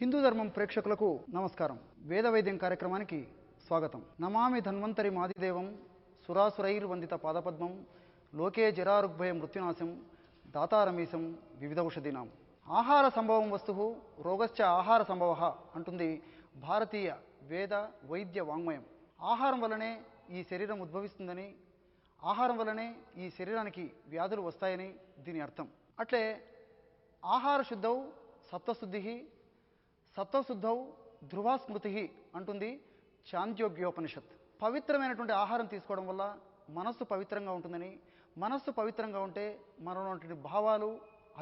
హిందూ ధర్మం ప్రేక్షకులకు నమస్కారం. వేద వైద్యం కార్యక్రమానికి స్వాగతం. నమామి ధన్వంతరి మాదిదేవం సురాసురైర్ వందిత పాదపద్మం లోకే జరారుగ్భయ మృత్యునాశం దాతారమీశం వివిధ ఔషధీనాం. ఆహార సంభవం వస్తువు రోగశ్చ ఆహార సంభవ అంటుంది భారతీయ వేద వైద్య వాంగ్మయం. ఆహారం వల్లనే ఈ శరీరం ఉద్భవిస్తుందని ఆహారం వల్లనే ఈ శరీరానికి వ్యాధులు వస్తాయని దీని అర్థం. అట్లే ఆహార శుద్ధౌ సప్తశుద్ధి సత్వశుద్ధౌ ధ్రువా స్మృతి అంటుంది చాంద్యోగ్యోపనిషత్. పవిత్రమైనటువంటి ఆహారం తీసుకోవడం వల్ల మనస్సు పవిత్రంగా ఉంటుందని మనస్సు పవిత్రంగా ఉంటే మనలో భావాలు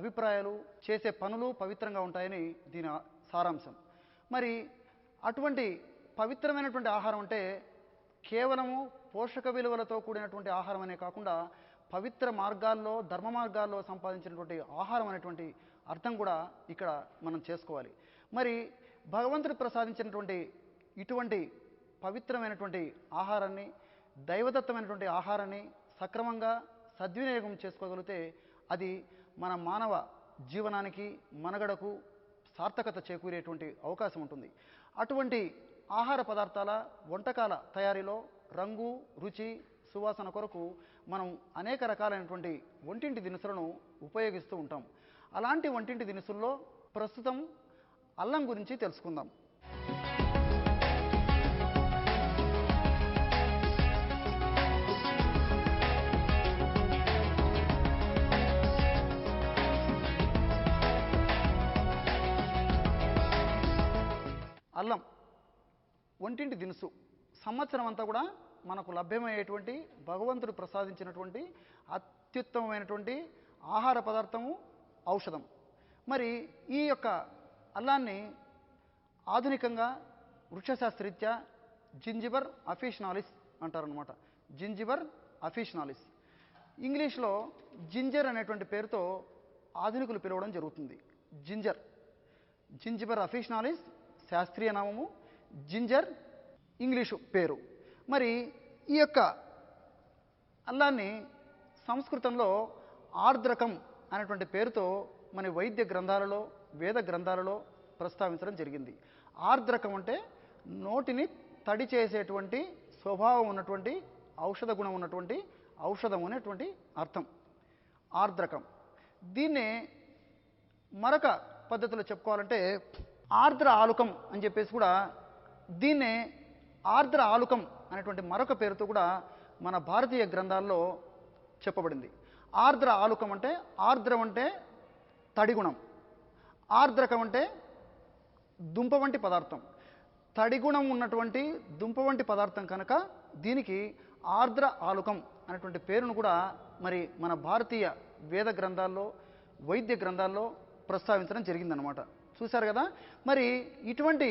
అభిప్రాయాలు చేసే పనులు పవిత్రంగా ఉంటాయని దీని సారాంశం. మరి అటువంటి పవిత్రమైనటువంటి ఆహారం అంటే కేవలము పోషక విలువలతో కూడినటువంటి ఆహారం అనే కాకుండా పవిత్ర మార్గాల్లో ధర్మ మార్గాల్లో సంపాదించినటువంటి ఆహారం అనేటువంటి అర్థం కూడా ఇక్కడ మనం చేసుకోవాలి. మరి భగవంతుడు ప్రసాదించినటువంటి ఇటువంటి పవిత్రమైనటువంటి ఆహారాన్ని దైవదత్తమైనటువంటి ఆహారాన్ని సక్రమంగా సద్వినియోగం చేసుకోగలిగితే అది మన మానవ జీవనానికి మనుగడకు సార్థకత చేకూరేటువంటి అవకాశం ఉంటుంది. అటువంటి ఆహార పదార్థాల వంటకాల తయారీలో రంగు రుచి సువాసన కొరకు మనం అనేక రకాలైనటువంటి వంటింటి దినుసులను ఉపయోగిస్తూ ఉంటాం. అలాంటి వంటింటి దినుసుల్లో ప్రస్తుతం అల్లం గురించి తెలుసుకుందాం. అల్లం వంటింటి దినుసు. సంవత్సరం అంతా కూడా మనకు లభ్యమయ్యేటువంటి భగవంతుడు ప్రసాదించినటువంటి అత్యుత్తమమైనటువంటి ఆహార పదార్థము ఔషధం. మరి ఈ యొక్క అల్లాన్ని ఆధునికంగా వృక్షశాస్త్రరీత్యా జింజిబర్ అఫీషనాలిస్ అంటారనమాట జింజిబర్ అఫీషనాలిస్. ఇంగ్లీష్లో జింజర్ అనేటువంటి పేరుతో ఆధునికులు పిలవడం జరుగుతుంది. జింజర్. జింజిబర్ అఫీషనాలిస్ శాస్త్రీయ నామము. జింజర్ ఇంగ్లీషు పేరు. మరి ఈ యొక్క అల్లాన్ని సంస్కృతంలో ఆర్ద్రకం అనేటువంటి పేరుతో మన వైద్య గ్రంథాలలో వేద గ్రంథాలలో ప్రస్తావించడం జరిగింది. ఆర్ద్రకం అంటే నోటిని తడి చేసేటువంటి స్వభావం ఉన్నటువంటి ఔషధ గుణం ఉన్నటువంటి ఔషధం అనేటువంటి అర్థం. ఆర్ద్రకం. దీన్నే మరొక పద్ధతిలో చెప్పుకోవాలంటే ఆర్ద్ర ఆలుకం అని చెప్పేసి కూడా దీన్నే ఆర్ద్ర ఆలుకం అనేటువంటి మరొక పేరుతో కూడా మన భారతీయ గ్రంథాల్లో చెప్పబడింది. ఆర్ద్ర ఆలుకం అంటే ఆర్ద్రం అంటే తడిగుణం ఆర్ద్రకం అంటే దుంప వంటి పదార్థం. తడిగుణం ఉన్నటువంటి దుంప వంటి పదార్థం కనుక దీనికి ఆర్ద్ర ఆలుకం అనేటువంటి పేరును కూడా మరి మన భారతీయ వేద గ్రంథాల్లో వైద్య గ్రంథాల్లో ప్రస్తావించడం జరిగిందనమాట చూశారు కదా? మరి ఇటువంటి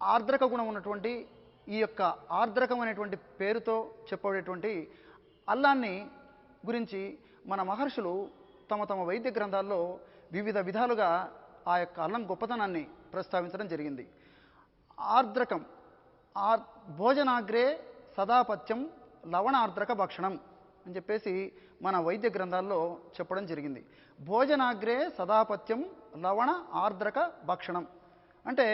ఆర్ద్రక గుణం ఉన్నటువంటి ఈ యొక్క ఆర్ద్రకం అనేటువంటి పేరుతో చెప్పబడేటువంటి అల్లాన్ని గురించి మన మహర్షులు తమ తమ వైద్య గ్రంథాల్లో వివిధ విధాలుగా ఆ యొక్క అల్లం గొప్పతనాన్ని ప్రస్తావించడం జరిగింది. ఆర్ద్రకం ఆర్ భోజనాగ్రే సదాపత్యం లవణార్ద్రక భక్షణం అని చెప్పేసి మన వైద్య గ్రంథాల్లో చెప్పడం జరిగింది. భోజనాగ్రే సదాపత్యం లవణ ఆర్ద్రక భక్షణం. అంటే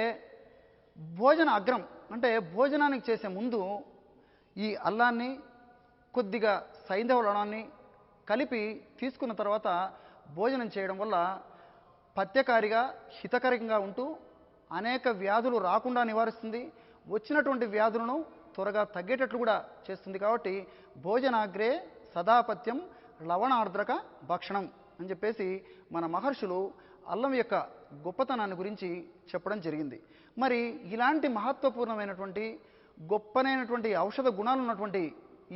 భోజన అగ్రం అంటే భోజనానికి చేసే ముందు ఈ అల్లాన్ని కొద్దిగా సైంధవ లవణాన్ని కలిపి తీసుకున్న తర్వాత భోజనం చేయడం వల్ల పథ్యకారిగా హితకరంగా ఉంటూ అనేక వ్యాధులు రాకుండా నివారిస్తుంది. వచ్చినటువంటి వ్యాధులను త్వరగా తగ్గేటట్లు కూడా చేస్తుంది కాబట్టి భోజనాగ్రే సదాపత్యం లవణార్ద్రక భక్షణం అని చెప్పేసి మన మహర్షులు అల్లం యొక్క గొప్పతనాన్ని గురించి చెప్పడం జరిగింది. మరి ఇలాంటి మహత్వపూర్ణమైనటువంటి గొప్పనైనటువంటి ఔషధ గుణాలు ఉన్నటువంటి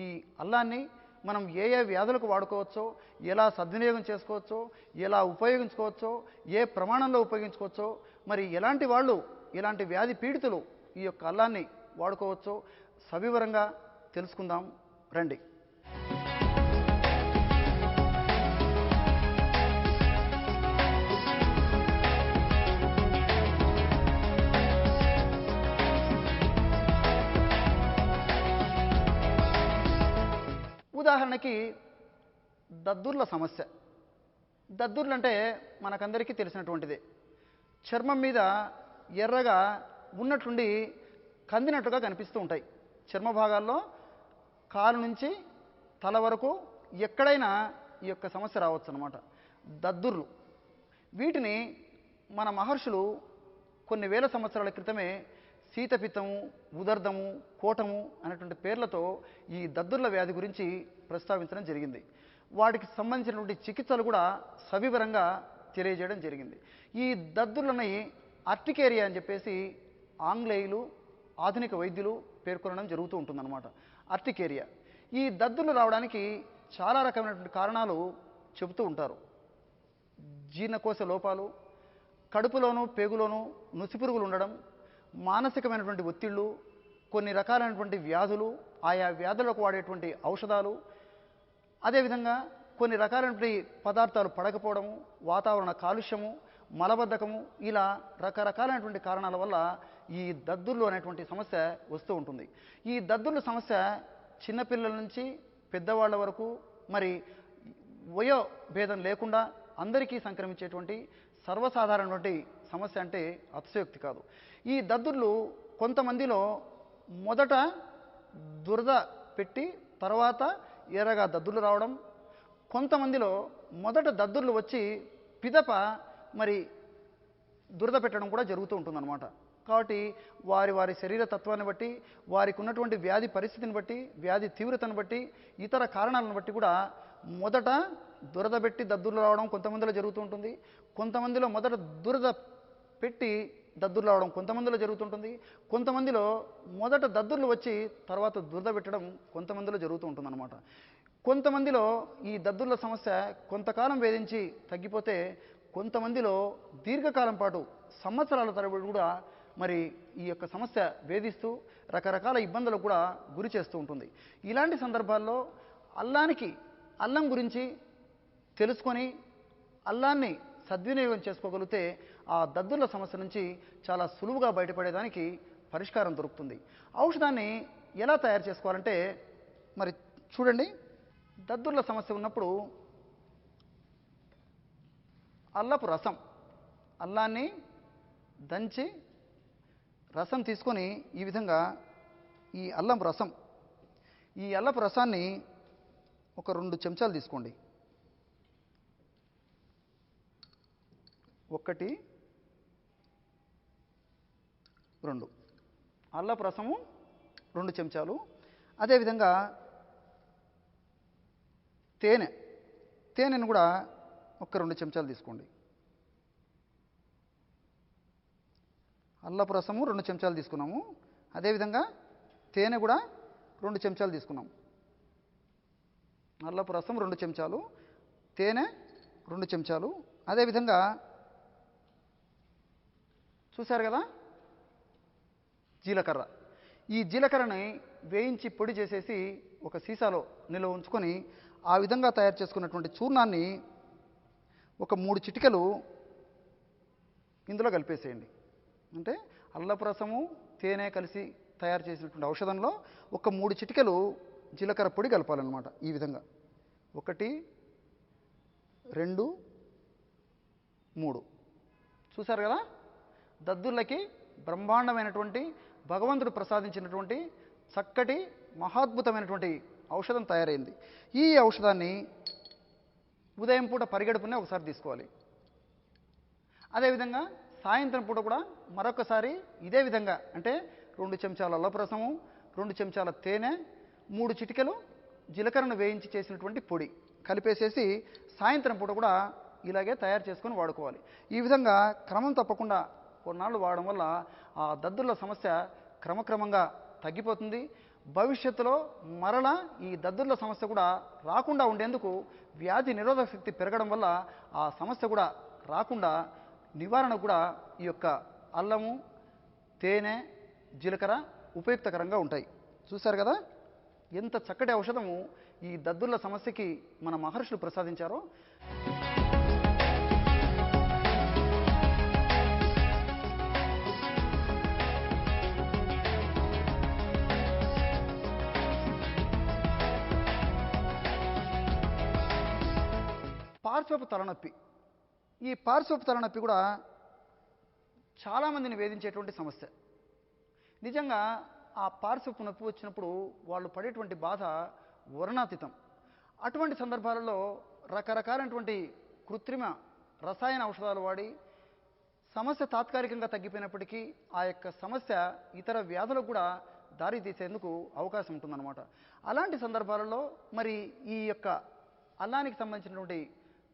ఈ అల్లాన్ని మనం ఏ ఏ వ్యాధులకు వాడుకోవచ్చో ఎలా సద్వినియోగం చేసుకోవచ్చో ఎలా ఉపయోగించుకోవచ్చో ఏ ప్రమాణంలో ఉపయోగించుకోవచ్చో మరి ఎలాంటి వాళ్ళు ఇలాంటి వ్యాధి పీడితులు ఈ యొక్క అల్లాన్ని వాడుకోవచ్చో సవివరంగా తెలుసుకుందాం. రండి. ఉదాహరణకి దద్దుర్ల సమస్య. దద్దుర్లు అంటే మనకందరికీ తెలిసినటువంటిదే. చర్మం మీద ఎర్రగా ఉన్నట్టుండి కందినట్టుగా కనిపిస్తూ ఉంటాయి. చర్మ భాగాల్లో కాలు నుంచి తల వరకు ఎక్కడైనా ఈ యొక్క సమస్య రావచ్చు అనమాట దద్దుర్లు. వీటిని మన మహర్షులు కొన్ని వేల సంవత్సరాల క్రితమే శీతపిత్తము ఉదర్ధము కోటము అనేటువంటి పేర్లతో ఈ దద్దుర్ల వ్యాధి గురించి ప్రస్తావించడం జరిగింది. వాటికి సంబంధించినటువంటి చికిత్సలు కూడా సవివరంగా తెలియజేయడం జరిగింది. ఈ దద్దుర్లని అర్టికేరియా అని చెప్పేసి ఆంగ్లేయులు ఆధునిక వైద్యులు పేర్కొనడం జరుగుతూ ఉంటుందన్నమాట. అర్టికేరియా ఈ దద్దుర్లు రావడానికి చాలా రకమైనటువంటి కారణాలు చెబుతూ ఉంటారు. జీర్ణకోశ లోపాలు కడుపులోను పేగులోను నుసిపురుగులు ఉండడం మానసికమైనటువంటి ఒత్తిళ్ళు కొన్ని రకాలైనటువంటి వ్యాధులు ఆయా వ్యాధులకు వాడేటువంటి ఔషధాలు అదేవిధంగా కొన్ని రకాలైనటువంటి పదార్థాలు పడకపోవడము వాతావరణ కాలుష్యము మలబద్ధకము ఇలా రకరకాలైనటువంటి కారణాల వల్ల ఈ దద్దుర్లు అనేటువంటి సమస్య వస్తూ ఉంటుంది. ఈ దద్దుర్ల సమస్య చిన్నపిల్లల నుంచి పెద్దవాళ్ళ వరకు మరి వయో భేదం లేకుండా అందరికీ సంక్రమించేటువంటి సర్వసాధారణటువంటి సమస్య అంటే అతిశయోక్తి కాదు. ఈ దద్దుర్లు కొంతమందిలో మొదట దురద పెట్టి తర్వాత ఎర్రగా దద్దుర్లు రావడం కొంతమందిలో మొదట దద్దుర్లు వచ్చి పిదప మరి దురద పెట్టడం కూడా జరుగుతూ ఉంటుందన్నమాట. కాబట్టి వారి వారి శరీర తత్వాన్ని బట్టి వారికి ఉన్నటువంటి వ్యాధి పరిస్థితిని బట్టి వ్యాధి తీవ్రతను బట్టి ఇతర కారణాలను బట్టి కూడా మొదట దురద పెట్టి దద్దుర్లు రావడం కొంతమందిలో జరుగుతూ ఉంటుంది. కొంతమందిలో మొదట దురద పెట్టి దద్దుర్లు రావడం కొంతమందిలో జరుగుతుంటుంది. కొంతమందిలో మొదట దద్దుర్లు వచ్చి తర్వాత దురద పెట్టడం కొంతమందిలో జరుగుతూ ఉంటుందన్నమాట కొంతమందిలో ఈ దద్దుర్ల సమస్య కొంతకాలం వేధించి తగ్గిపోతే కొంతమందిలో దీర్ఘకాలం పాటు సంవత్సరాల తరబడి కూడా మరి ఈ యొక్క సమస్య వేధిస్తూ రకరకాల ఇబ్బందులకు కూడా గురి చేస్తూ ఉంటుంది. ఇలాంటి సందర్భాల్లో అల్లానికి అల్లం గురించి తెలుసుకొని అల్లాన్ని సద్వినియోగం చేసుకోగలిగితే ఆ దద్దుల సమస్య నుంచి చాలా సులువుగా బయటపడేదానికి పరిష్కారం దొరుకుతుంది. ఔషధాన్ని ఎలా తయారు చేసుకోవాలంటే మరి చూడండి. దద్దుర్ల సమస్య ఉన్నప్పుడు అల్లపు రసం అల్లాన్ని దంచి రసం తీసుకొని ఈ విధంగా ఈ అల్లం రసం ఈ అల్లపు రసాన్ని ఒక రెండు చెంచాలు తీసుకోండి. ఒకటి రెండు. అల్లపు రసము రెండు చెంచాలు. అదేవిధంగా తేనె. తేనెను కూడా ఒక రెండు చెంచాలు తీసుకోండి. అల్లపు రసము రెండు చెంచాలు తీసుకున్నాము. అదేవిధంగా తేనె కూడా రెండు చెంచాలు తీసుకున్నాము. అల్లపు రసం రెండు చెంచాలు. తేనె రెండు చెంచాలు. అదేవిధంగా చూశారు కదా? జీలకర్ర. ఈ జీలకర్రని వేయించి పొడి చేసేసి ఒక సీసాలో నిల్వ ఉంచుకొని ఆ విధంగా తయారు చేసుకున్నటువంటి చూర్ణాన్ని ఒక మూడు చిటికలు ఇందులో కలిపేసేయండి. అంటే అల్లపు రసము తేనె కలిసి తయారు చేసినటువంటి ఔషధంలో ఒక మూడు చిటికలు జీలకర్ర పొడి కలపాలన్నమాట ఈ విధంగా. ఒకటి రెండు మూడు. చూశారు కదా? దద్దుర్లకి బ్రహ్మాండమైనటువంటి భగవంతుడు ప్రసాదించినటువంటి చక్కటి మహాద్భుతమైనటువంటి ఔషధం తయారైంది. ఈ ఔషధాన్ని ఉదయం పూట పరిగెడుపునే ఒకసారి తీసుకోవాలి. అదేవిధంగా సాయంత్రం పూట కూడా మరొకసారి ఇదే విధంగా అంటే రెండు చెంచాల అల్లపు రెండు చెంచాల తేనె మూడు చిటికెలు జీలకర్రను వేయించి చేసినటువంటి పొడి కలిపేసేసి సాయంత్రం పూట కూడా ఇలాగే తయారు చేసుకొని వాడుకోవాలి. ఈ విధంగా క్రమం తప్పకుండా కొన్నాళ్ళు వాడడం వల్ల ఆ దద్దుర్ల సమస్య క్రమక్రమంగా తగ్గిపోతుంది. భవిష్యత్తులో మరలా ఈ దద్దుర్ల సమస్య కూడా రాకుండా ఉండేందుకు వ్యాధి నిరోధక శక్తి పెరగడం వల్ల ఆ సమస్య కూడా రాకుండా నివారణ కూడా ఈ యొక్క అల్లము తేనె జీలకర్ర ఉపయుక్తకరంగా ఉంటాయి. చూశారు కదా? ఎంత చక్కటి ఔషధము ఈ దద్దుర్ల సమస్యకి మన మహర్షులు ప్రసాదించారో. పార్శ్వపు తలనొప్పి. ఈ పార్శ్వపు తలనొప్పి కూడా చాలామందిని వేధించేటువంటి సమస్య. నిజంగా ఆ పార్శ్వపు నొప్పి వచ్చినప్పుడు వాళ్ళు పడేటువంటి బాధ వర్ణాతీతం. అటువంటి సందర్భాలలో రకరకాలైనటువంటి కృత్రిమ రసాయన ఔషధాలు వాడి సమస్య తాత్కాలికంగా తగ్గిపోయినప్పటికీ ఆ యొక్క సమస్య ఇతర వ్యాధులకు కూడా దారి తీసేందుకు అవకాశం ఉంటుందన్నమాట. అలాంటి సందర్భాలలో మరి ఈ యొక్క అల్లానికి సంబంధించినటువంటి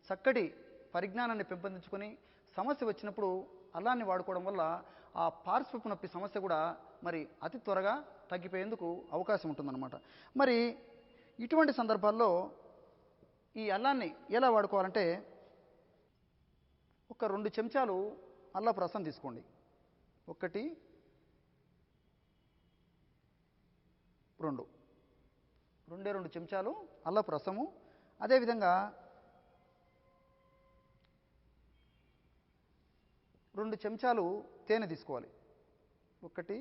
చక్కటి పరిజ్ఞానాన్ని పెంపొందించుకొని సమస్య వచ్చినప్పుడు అల్లాన్ని వాడుకోవడం వల్ల ఆ పార్శ్వపు నొప్పి సమస్య కూడా మరి అతి త్వరగా తగ్గిపోయేందుకు అవకాశం ఉంటుందన్నమాట. మరి ఇటువంటి సందర్భాల్లో ఈ అల్లాన్ని ఎలా వాడుకోవాలంటే ఒక రెండు చెంచాలు అల్లపు రసం తీసుకోండి. ఒకటి రెండు. రెండే రెండు చెంచాలు అల్లపు రసము. అదేవిధంగా రెండు చెంచాలు తేనె తీసుకోవాలి. ఒకటి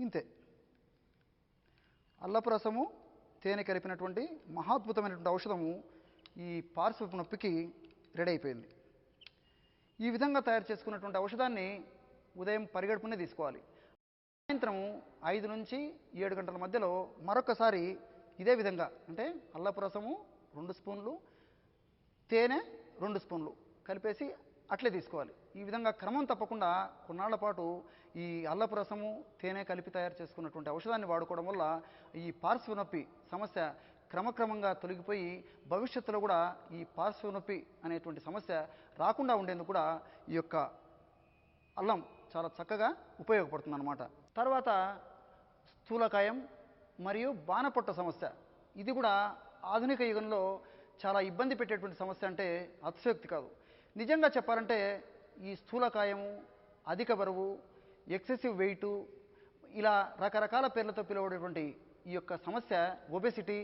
ఇంతే. అల్లపు రసము తేనె కలిపినటువంటి మహాద్భుతమైనటువంటి ఔషధము ఈ పార్శ్వపు నొప్పికి రెడీ అయిపోయింది. ఈ విధంగా తయారు చేసుకున్నటువంటి ఔషధాన్ని ఉదయం పరిగడుపునే తీసుకోవాలి. సాయంత్రం ఐదు నుంచి ఏడు గంటల మధ్యలో మరొకసారి ఇదే విధంగా అంటే అల్లపు రసము రెండు స్పూన్లు తేనె రెండు స్పూన్లు కలిపేసి అట్లే తీసుకోవాలి. ఈ విధంగా క్రమం తప్పకుండా కొన్నాళ్ళ పాటు ఈ అల్లపు రసము తేనె కలిపి తయారు చేసుకున్నటువంటి ఔషధాన్ని వాడుకోవడం వల్ల ఈ పార్శ్వ నొప్పి సమస్య క్రమక్రమంగా తొలగిపోయి భవిష్యత్తులో కూడా ఈ పార్శ్వ నొప్పి అనేటువంటి సమస్య రాకుండా ఉండేందుకు కూడా ఈ యొక్క అల్లం చాలా చక్కగా ఉపయోగపడుతుంది అన్నమాట తర్వాత స్థూలకాయం మరియు బాణపొట్ట సమస్య. ఇది కూడా ఆధునిక యుగంలో చాలా ఇబ్బంది పెట్టేటువంటి సమస్య అంటే అతిశయోక్తి కాదు. నిజంగా చెప్పాలంటే ఈ స్థూలకాయము అధిక బరువు ఎక్సెసివ్ వెయిట్ ఇలా రకరకాల పేర్లతో పిలువడేటువంటి ఈ యొక్క సమస్య ఒబెసిటీ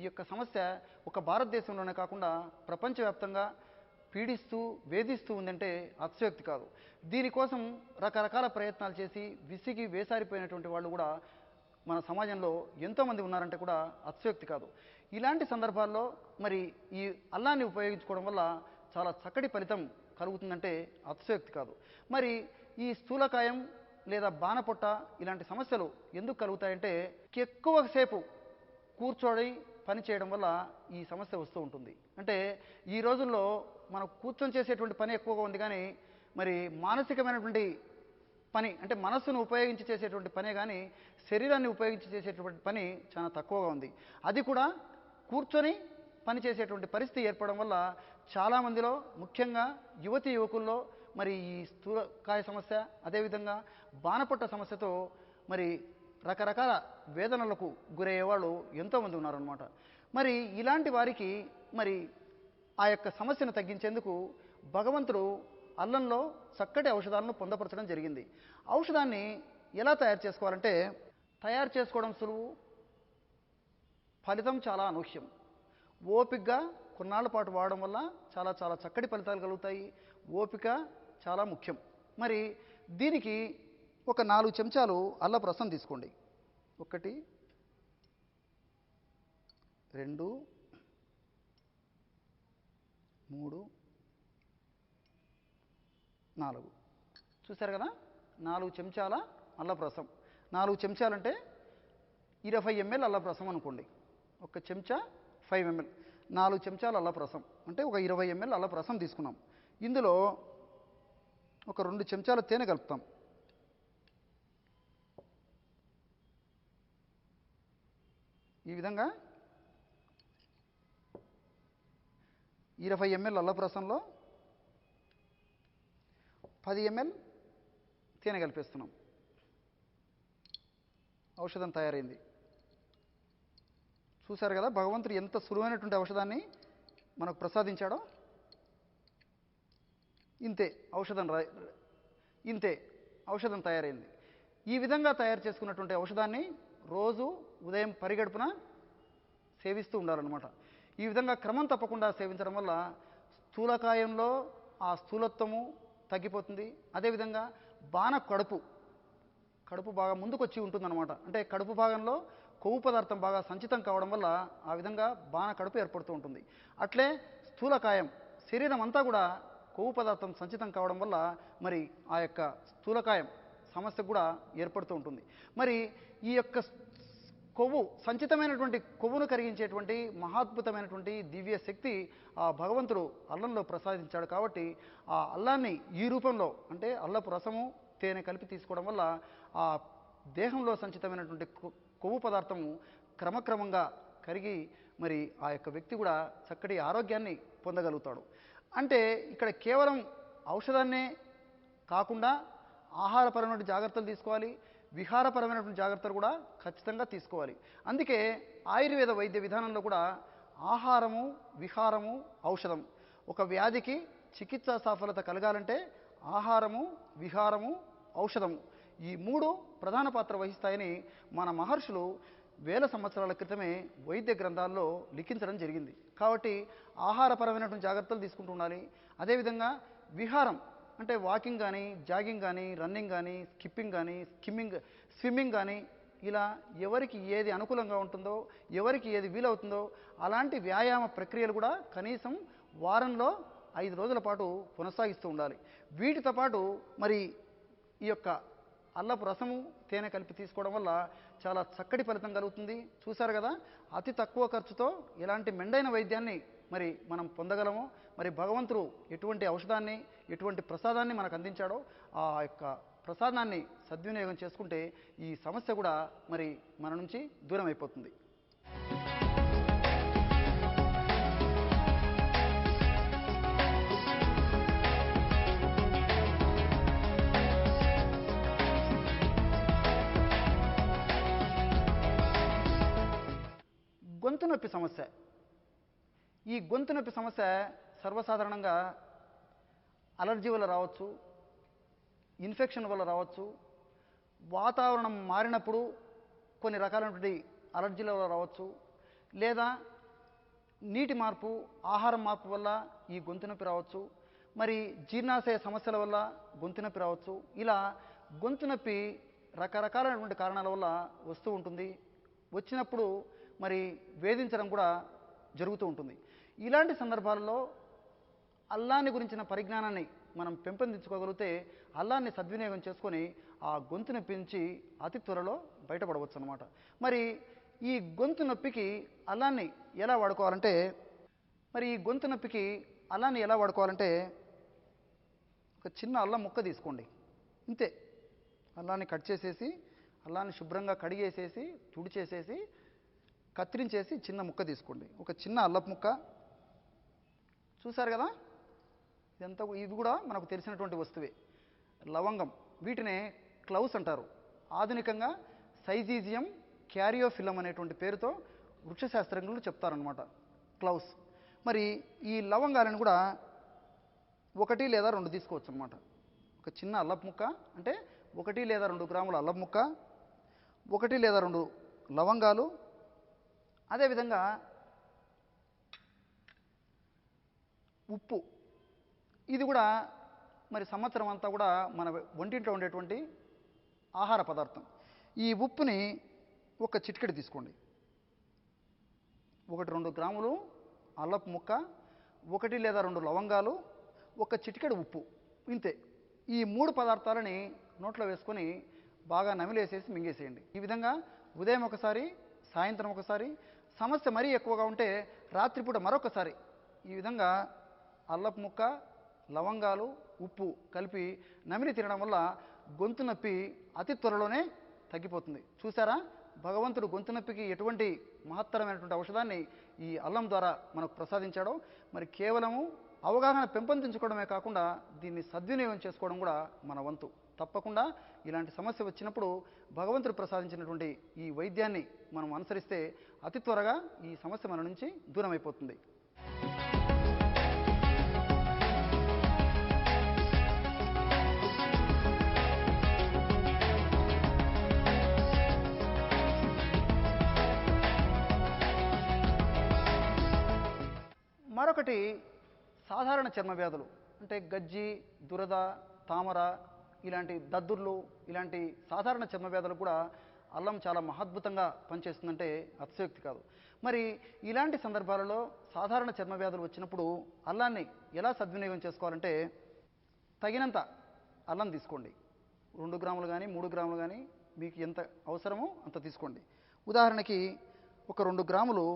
ఈ యొక్క సమస్య ఒక భారతదేశంలోనే కాకుండా ప్రపంచవ్యాప్తంగా పీడిస్తూ వేధిస్తూ ఉందంటే అతిశయోక్తి కాదు. దీనికోసం రకరకాల ప్రయత్నాలు చేసి విసిగి వేసారిపోయినటువంటి వాళ్ళు కూడా మన సమాజంలో ఎంతోమంది ఉన్నారంటే కూడా అతిశయోక్తి కాదు. ఇలాంటి సందర్భాల్లో మరి ఈ అల్లాన్ని ఉపయోగించుకోవడం వల్ల చాలా చక్కటి ఫలితం కలుగుతుందంటే అతిశయోక్తి కాదు. మరి ఈ స్థూలకాయం లేదా బాణపొట్ట ఇలాంటి సమస్యలు ఎందుకు కలుగుతాయంటే ఎక్కువసేపు కూర్చోడి పని చేయడం వల్ల ఈ సమస్య వస్తూ ఉంటుంది. అంటే ఈ రోజుల్లో మనం కూర్చొని చేసేటువంటి పని ఎక్కువగా ఉంది కానీ మరి మానసికమైనటువంటి పని అంటే మనస్సును ఉపయోగించి చేసేటువంటి పనే కానీ శరీరాన్ని ఉపయోగించి చేసేటువంటి పని చాలా తక్కువగా ఉంది. అది కూడా కూర్చొని పని చేసేటువంటి పరిస్థితి ఏర్పడడం వల్ల చాలామందిలో ముఖ్యంగా యువతి యువకుల్లో మరి ఈ స్థూలకాయ సమస్య అదేవిధంగా బాణపట్ట సమస్యతో మరి రకరకాల వేదనలకు గురయ్యే వాళ్ళు ఎంతోమంది ఉన్నారనమాట మరి ఇలాంటి వారికి మరి ఆ యొక్క సమస్యను తగ్గించేందుకు భగవంతుడు అల్లంలో చక్కటి ఔషధాలను పొందపరచడం జరిగింది. ఔషధాన్ని ఎలా తయారు చేసుకోవాలంటే తయారు చేసుకోవడం సులువు ఫలితం చాలా అనూహ్యం. ఓపికగా కొన్నాళ్ళ పాటు వాడడం వల్ల చాలా చాలా చక్కటి ఫలితాలు కలుగుతాయి. ఓపిక చాలా ముఖ్యం. మరి దీనికి ఒక నాలుగు చెంచాలు అల్లపు రసం తీసుకోండి. ఒకటి రెండు మూడు నాలుగు. చూశారు కదా? నాలుగు చెంచాల అల్లప్రసం. నాలుగు చెంచాలంటే ఇరవై ఎంఎల్ అల్లప్రసం అనుకోండి. ఒక చెంచా ఫైవ్ ఎంఎల్. నాలుగు చెంచాల అల్లప్రసం. అంటే ఒక ఇరవై ఎంఎల్ అల్లప్రసం తీసుకున్నాం. ఇందులో ఒక రెండు చెంచాల తేనె కలుపుతాం. ఈ విధంగా ఇరవై ఎంఎల్ అల్లప్రసంలో పది ఎంఎల్ తేనె కలిపేస్తున్నాం. ఔషధం తయారైంది. చూశారు కదా భగవంతుడు ఎంత సులువైనటువంటి ఔషధాన్ని మనకు ప్రసాదించాడో? ఇంతే ఔషధం ఇంతే ఔషధం తయారైంది. ఈ విధంగా తయారు చేసుకున్నటువంటి ఔషధాన్ని రోజు ఉదయం పరిగడుపున సేవిస్తూ ఉండాలన్నమాట. ఈ విధంగా క్రమం తప్పకుండా సేవించడం వల్ల స్థూలకాయంలో ఆ స్థూలత్వము తగ్గిపోతుంది. అదేవిధంగా బాణ కడుపు కడుపు బాగా ముందుకు వచ్చి ఉంటుందన్నమాట. అంటే కడుపు భాగంలో కొవ్వు పదార్థం బాగా సంచితం కావడం వల్ల ఆ విధంగా బాణ కడుపు ఏర్పడుతూ ఉంటుంది. అట్లే స్థూలకాయం శరీరం అంతా కూడా కొవ్వు పదార్థం సంచితం కావడం వల్ల మరి ఆ యొక్క స్థూలకాయం సమస్య కూడా ఏర్పడుతూ ఉంటుంది. మరి ఈ యొక్క కొవ్వు సంచితమైనటువంటి కొవ్వును కరిగించేటువంటి మహాద్భుతమైనటువంటి దివ్య శక్తి ఆ భగవంతుడు అల్లంలో ప్రసాదించాడు కాబట్టి ఆ అల్లాన్ని ఈ రూపంలో అంటే అల్లపు రసము తేనె కలిపి తీసుకోవడం వల్ల ఆ దేహంలో సంచితమైనటువంటి కొవ్వు పదార్థము క్రమక్రమంగా కరిగి మరి ఆ యొక్క వ్యక్తి కూడా చక్కటి ఆరోగ్యాన్ని పొందగలుగుతాడు. అంటే ఇక్కడ కేవలం ఔషధాన్నే కాకుండా ఆహారపరమైన జాగ్రత్తలు తీసుకోవాలి. విహారపరమైనటువంటి జాగ్రత్తలు కూడా ఖచ్చితంగా తీసుకోవాలి. అందుకే ఆయుర్వేద వైద్య విధానంలో కూడా ఆహారము విహారము ఔషధం. ఒక వ్యాధికి చికిత్సా సఫలత కలగాలంటే ఆహారము విహారము ఔషధము ఈ మూడు ప్రధాన పాత్ర వహిస్తాయని మన మహర్షులు వేల సంవత్సరాల క్రితమే వైద్య గ్రంథాల్లో లిఖించడం జరిగింది. కాబట్టి ఆహారపరమైనటువంటి జాగ్రత్తలు తీసుకుంటూ ఉండాలి. అదేవిధంగా విహారం అంటే వాకింగ్ కానీ జాగింగ్ కానీ రన్నింగ్ కానీ స్కిప్పింగ్ కానీ స్కిమ్మింగ్ స్విమ్మింగ్ కానీ ఇలా ఎవరికి ఏది అనుకూలంగా ఉంటుందో ఎవరికి ఏది వీలవుతుందో అలాంటి వ్యాయామ ప్రక్రియలు కూడా కనీసం వారంలో ఐదు రోజుల పాటు కొనసాగిస్తూ ఉండాలి. వీటితో పాటు మరి ఈ యొక్క అల్లపు రసము తేనె కలిపి తీసుకోవడం వల్ల చాలా చక్కటి ఫలితం కలుగుతుంది. చూశారు కదా? అతి తక్కువ ఖర్చుతో ఇలాంటి మెండైన వైద్యాన్ని మరి మనం పొందగలమో మరి భగవంతుడు ఎటువంటి ఔషధాన్ని ఎటువంటి ప్రసాదాన్ని మనకు అందించాడో ఆ యొక్క ప్రసాదాన్ని సద్వినియోగం చేసుకుంటే ఈ సమస్య కూడా మరి మన నుంచి దూరం అయిపోతుంది. గొంతు నొప్పి సమస్య. ఈ గొంతు నొప్పి సమస్య సర్వసాధారణంగా అలర్జీ వల్ల రావచ్చు ఇన్ఫెక్షన్ వల్ల రావచ్చు వాతావరణం మారినప్పుడు కొన్ని రకాలైనటువంటి అలర్జీల వల్ల రావచ్చు లేదా నీటి మార్పు ఆహారం మార్పు వల్ల ఈ గొంతు నొప్పి రావచ్చు మరి జీర్ణాశయ సమస్యల వల్ల గొంతు నొప్పి రావచ్చు. ఇలా గొంతు నొప్పి రకరకాలైనటువంటి కారణాల వల్ల వస్తూ ఉంటుంది. వచ్చినప్పుడు మరి వేధించడం కూడా జరుగుతూ ఉంటుంది. ఇలాంటి సందర్భాల్లో అల్లాన్ని గురించిన పరిజ్ఞానాన్ని మనం పెంపొందించుకోగలిగితే అల్లాన్ని సద్వినియోగం చేసుకొని ఆ గొంతు నొప్పి నుంచి అతి త్వరలో బయటపడవచ్చు అనమాట మరి ఈ గొంతు నొప్పికి అల్లాన్ని ఎలా వాడుకోవాలంటే మరి ఈ గొంతు నొప్పికి అల్లాన్ని ఎలా వాడుకోవాలంటే ఒక చిన్న అల్లం ముక్క తీసుకోండి. ఇంతే. అల్లాన్ని కట్ చేసేసి అల్లాన్ని శుభ్రంగా కడిగేసేసి తుడిచేసేసి కత్తిరించేసి చిన్న ముక్క తీసుకోండి. ఒక చిన్న అల్లపు ముక్క చూశారు కదా? ఇదంతా ఇది కూడా మనకు తెలిసినటువంటి వస్తువే. లవంగం. వీటినే క్లౌస్ అంటారు. ఆధునికంగా సైజీజియం క్యారియోఫిలం అనేటువంటి పేరుతో వృక్షశాస్త్రజ్ఞులు చెప్తారనమాట క్లౌస్. మరి ఈ లవంగాలను కూడా ఒకటి లేదా రెండు తీసుకోవచ్చు అనమాట ఒక చిన్న అల్లపు ముక్క అంటే ఒకటి లేదా రెండు గ్రాముల అల్లపు ముక్క ఒకటి లేదా రెండు లవంగాలు అదేవిధంగా ఉప్పు. ఇది కూడా మరి సంవత్సరం అంతా కూడా మన ఒంటింట్లో ఉండేటువంటి ఆహార పదార్థం. ఈ ఉప్పుని ఒక చిటికెడు తీసుకోండి. ఒకటి రెండు గ్రాములు అల్లపు ముక్క ఒకటి లేదా రెండు లవంగాలు ఒక చిటికెడు ఉప్పు. ఇంతే. ఈ మూడు పదార్థాలని నోట్లో వేసుకొని బాగా నమిలేసేసి మింగేసేయండి. ఈ విధంగా ఉదయం ఒకసారి సాయంత్రం ఒకసారి సమస్య మరీ ఎక్కువగా ఉంటే రాత్రిపూట మరొకసారి ఈ విధంగా అల్లపు ముక్క లవంగాలు ఉప్పు కలిపి నమిలి తినడం వల్ల గొంతు నొప్పి అతి త్వరలోనే తగ్గిపోతుంది. చూసారా? భగవంతుడు గొంతు నొప్పికి ఎటువంటి మహత్తరమైనటువంటి ఔషధాన్ని ఈ అల్లం ద్వారా మనకు ప్రసాదించాడో మరి కేవలము అవగాహన పెంపొందించుకోవడమే కాకుండా దీన్ని సద్వినియోగం చేసుకోవడం కూడా మన వంతు. తప్పకుండా ఇలాంటి సమస్య వచ్చినప్పుడు భగవంతుడు ప్రసాదించినటువంటి ఈ వైద్యాన్ని మనం అనుసరిస్తే అతి త్వరగా ఈ సమస్య మన నుంచి దూరం మరొకటి సాధారణ చర్మ వ్యాధులు. అంటే గజ్జి దురద తామర ఇలాంటి దద్దుర్లు ఇలాంటి సాధారణ చర్మ వ్యాధులు కూడా అల్లం చాలా మహద్భుతంగా పనిచేస్తుందంటే అతిశయోక్తి కాదు. మరి ఇలాంటి సందర్భాలలో సాధారణ చర్మ వ్యాధులు వచ్చినప్పుడు అల్లాన్ని ఎలా సద్వినియోగం చేసుకోవాలంటే తగినంత అల్లం తీసుకోండి. రెండు గ్రాములు కానీ మూడు గ్రాములు కానీ మీకు ఎంత అవసరమో అంత తీసుకోండి. ఉదాహరణకి ఒక రెండు గ్రాములు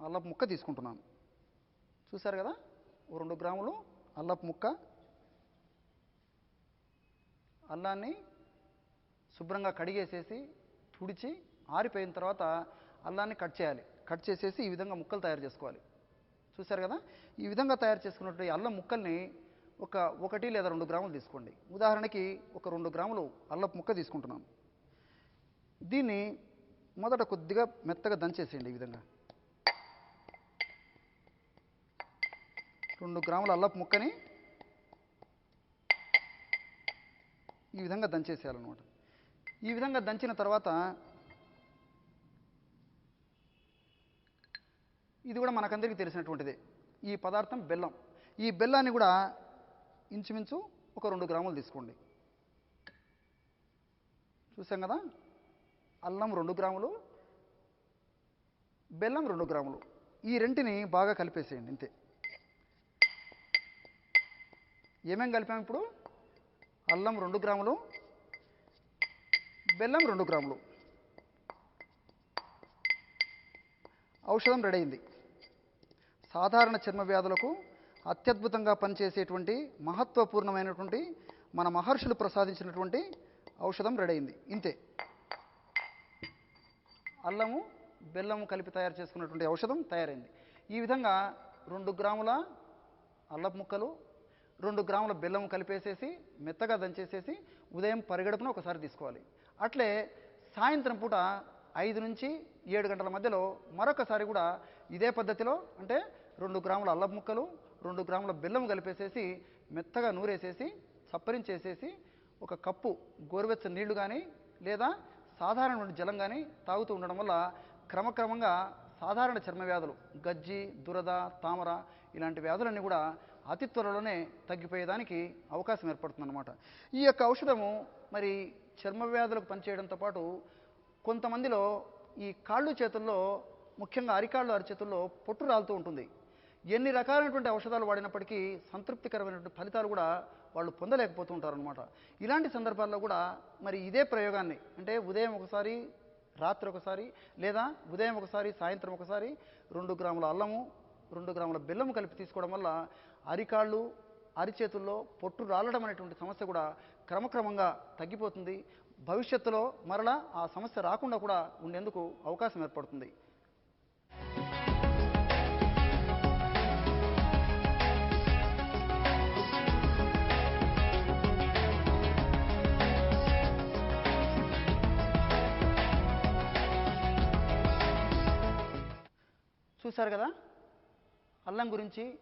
అల్లపు ముక్క తీసుకుంటున్నాను. చూశారు కదా? ఓ రెండు గ్రాములు అల్లపు ముక్క అల్లాన్ని శుభ్రంగా కడిగేసేసి తుడిచి ఆరిపోయిన తర్వాత అల్లాన్ని కట్ చేయాలి. కట్ చేసేసి ఈ విధంగా ముక్కలు తయారు చేసుకోవాలి. చూశారు కదా? ఈ విధంగా తయారు చేసుకున్నట్టు అల్లం ముక్కల్ని ఒక ఒకటి లేదా రెండు గ్రాములు తీసుకోండి. ఉదాహరణకి ఒక రెండు గ్రాములు అల్లపు ముక్క తీసుకుంటున్నాను. దీన్ని మొదట కొద్దిగా మెత్తగా దంచేసేయండి ఈ విధంగా. రెండు గ్రాముల అల్లపు ముక్కని ఈ విధంగా దంచేసేయాలన్నమాట. ఈ విధంగా దంచిన తర్వాత ఇది కూడా మనకందరికీ తెలిసినటువంటిదే. ఈ పదార్థం బెల్లం. ఈ బెల్లాన్ని కూడా ఇంచుమించు ఒక రెండు గ్రాములు తీసుకోండి. చూసాం కదా? అల్లం రెండు గ్రాములు బెల్లం రెండు గ్రాములు. ఈ రెంటిని బాగా కలిపేసేయండి ఇంతే ఏమేం కలిపాం ఇప్పుడు? అల్లం రెండు గ్రాములు బెల్లం రెండు గ్రాములు. ఔషధం రెడీ అయింది. సాధారణ చర్మ వ్యాధులకు అత్యద్భుతంగా పనిచేసేటువంటి మహత్వపూర్ణమైనటువంటి మన మహర్షులు ప్రసాదించినటువంటి ఔషధం రెడీ అయింది. ఇంతే. అల్లము బెల్లము కలిపి తయారు చేసుకున్నటువంటి ఔషధం తయారైంది. ఈ విధంగా రెండు గ్రాముల అల్లపు ముక్కలు రెండు గ్రాముల బెల్లం కలిపేసేసి మెత్తగా దంచేసేసి ఉదయం పరిగడుపున ఒకసారి తీసుకోవాలి. అట్లే సాయంత్రం పూట ఐదు నుంచి ఏడు గంటల మధ్యలో మరొకసారి కూడా ఇదే పద్ధతిలో అంటే రెండు గ్రాముల అల్లపు ముక్కలు రెండు గ్రాముల బెల్లం కలిపేసేసి మెత్తగా నూరేసేసి చప్పరించేసేసి ఒక కప్పు గోరువెచ్చని నీళ్ళు కానీ లేదా సాధారణ జలం కానీ తాగుతూ ఉండడం వల్ల క్రమక్రమంగా సాధారణ చర్మ వ్యాధులు గజ్జి దురద తామర ఇలాంటి వ్యాధులన్నీ కూడా అతి త్వరలోనే తగ్గిపోయేదానికి అవకాశం ఏర్పడుతుందన్నమాట. ఈ యొక్క ఔషధము మరి చర్మ వ్యాధులకు పనిచేయడంతో పాటు కొంతమందిలో ఈ కాళ్ళు చేతుల్లో ముఖ్యంగా అరికాళ్ళు అరిచేతుల్లో పొట్టు రాలుతూ ఉంటుంది. ఎన్ని రకాలైనటువంటి ఔషధాలు వాడినప్పటికీ సంతృప్తికరమైనటువంటి ఫలితాలు కూడా వాళ్ళు పొందలేకపోతూ ఉంటారనమాట ఇలాంటి సందర్భాల్లో కూడా మరి ఇదే ప్రయోగాన్ని అంటే ఉదయం ఒకసారి రాత్రి ఒకసారి లేదా ఉదయం ఒకసారి సాయంత్రం ఒకసారి రెండు గ్రాముల అల్లము రెండు గ్రాముల బెల్లము కలిపి తీసుకోవడం వల్ల అరికాళ్ళు అరిచేతుల్లో పొట్టు రాలడం అనేటువంటి సమస్య కూడా క్రమక్రమంగా తగ్గిపోతుంది. భవిష్యత్తులో మరలా ఆ సమస్య రాకుండా కూడా ఉండేందుకు అవకాశం ఏర్పడుతుంది. చూశారు కదా? అల్లం గురించి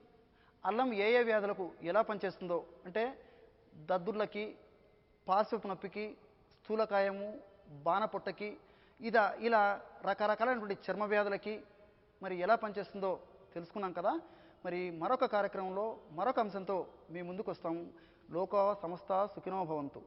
అల్లం ఏ ఏ వ్యాధులకు ఎలా పనిచేస్తుందో అంటే దద్దుర్లకి పార్శ్వపు నొప్పికి స్థూలకాయము బాణపొట్టకి ఇదా ఇలా రకరకాలైనటువంటి చర్మ వ్యాధులకి మరి ఎలా పనిచేస్తుందో తెలుసుకున్నాం కదా. మరి మరొక కార్యక్రమంలో మరొక అంశంతో మీ ముందుకు వస్తాము లోక సంస్థ సుఖినోభవంతు